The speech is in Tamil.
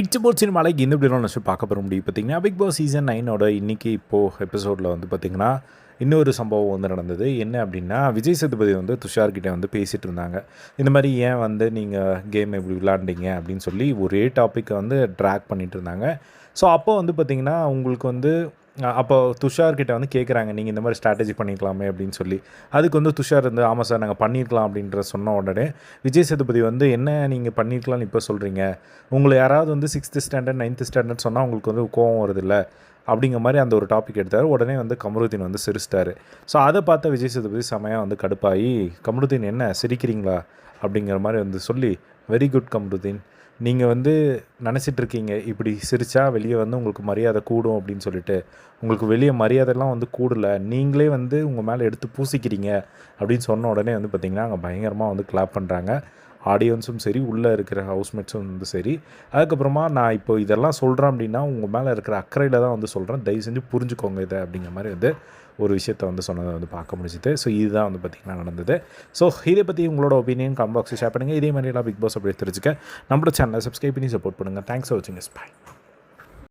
இட்ஸ் போட் சினிமாலைக்கு இந்த இப்படி நினச்சி பார்க்க போகிற முடியும்? பார்த்தீங்கன்னா பிக் பாஸ் சீசன் நைனோட இன்றைக்கி இப்போது எபிசோடில் வந்து பார்த்திங்கன்னா இன்னொரு சம்பவம் வந்து நடந்தது. என்ன அப்படின்னா விஜய் சேதுபதி வந்து துஷார்கிட்ட வந்து பேசிகிட்டு இருந்தாங்க. இந்த மாதிரி ஏன் வந்து நீங்கள் கேம் எப்படி விளாண்டீங்க அப்படின்னு சொல்லி ஒரே டாப்பிக்கை வந்து ட்ராக் பண்ணிகிட்டு இருந்தாங்க. ஸோ அப்போ வந்து பார்த்திங்கன்னா உங்களுக்கு வந்து அப்போ துஷார்கிட்ட வந்து கேட்குறாங்க நீங்கள் இந்த மாதிரி ஸ்ட்ராட்டஜி பண்ணிக்கலாமே அப்படின்னு சொல்லி. அதுக்கு வந்து துஷார் வந்து ஆமாம் சார் நாங்கள் பண்ணியிருக்கலாம் அப்படின்ற சொன்ன உடனே விஜய் சேதுபதி வந்து என்ன நீங்கள் பண்ணியிருக்கலாம்னு இப்போ சொல்கிறீங்க உங்களை யாராவது வந்து சிக்ஸ்த்து ஸ்டாண்டர்ட் நைன்த்து ஸ்டாண்டர்ட் சொன்னால் உங்களுக்கு வந்து கோவம் வருதில்ல? அப்படிங்கிற மாதிரி அந்த ஒரு டாபிக் எடுத்தார். உடனே வந்து கமருதீன் வந்து சிரிச்சிட்டாரு. ஸோ அதை பார்த்த விஜய் சேதுபதி செமையாக வந்து கடுப்பாகி கமருதீன் என்ன? சிரிக்கிறீங்களா? அப்படிங்கிற மாதிரி வந்து சொல்லி வெரி குட் கமருதீன். நீங்கள் வந்து நினச்சிட்டு இருக்கீங்க இப்படி சிரித்தா வெளியே வந்து உங்களுக்கு மரியாதை கூடும் அப்படின்னு சொல்லிட்டு. உங்களுக்கு வெளியே மரியாதைலாம் வந்து கூடல. நீங்களே வந்து உங்கள் மேலே எடுத்து பூசிக்கிறீங்க அப்படின்னு சொன்ன உடனே வந்து பார்த்திங்கன்னா அங்கே பயங்கரமாக வந்து கிளாப் பண்ணுறாங்க ஆடியன்ஸும் சரி உள்ளே இருக்கிற ஹவுஸ்மேட்ஸும் வந்து சரி. அதுக்கப்புறமா நான் இப்போ இதெல்லாம் சொல்கிறேன் அப்படின்னா உங்கள் மேலே இருக்கிற அக்கறையில் தான் வந்து சொல்கிறேன் தயவு செஞ்சு புரிஞ்சுக்கோங்க இதை அப்படிங்கிற மாதிரி வந்து ஒரு விஷயத்தை வந்து சொன்னதை வந்து பார்க்க முடிஞ்சுது. ஸோ இதுதான் வந்து பார்த்திங்கன்னா நடந்தது. ஸோ இதை பற்றி உங்களோட ஒப்பீனியன் கம்பாக்ஸ் ஷேர் பண்ணுங்கள் இதே மாதிரிலாம் பிக் பாஸ் அப்படி தெரிஞ்சுக்க. நம்மளோட சேனலை சப்ஸ்கிரைப் பண்ணி சப்போர்ட் பண்ணுங்கள் தேங்க்ஸ் ஃபார் வாட்சிங் இஸ் பை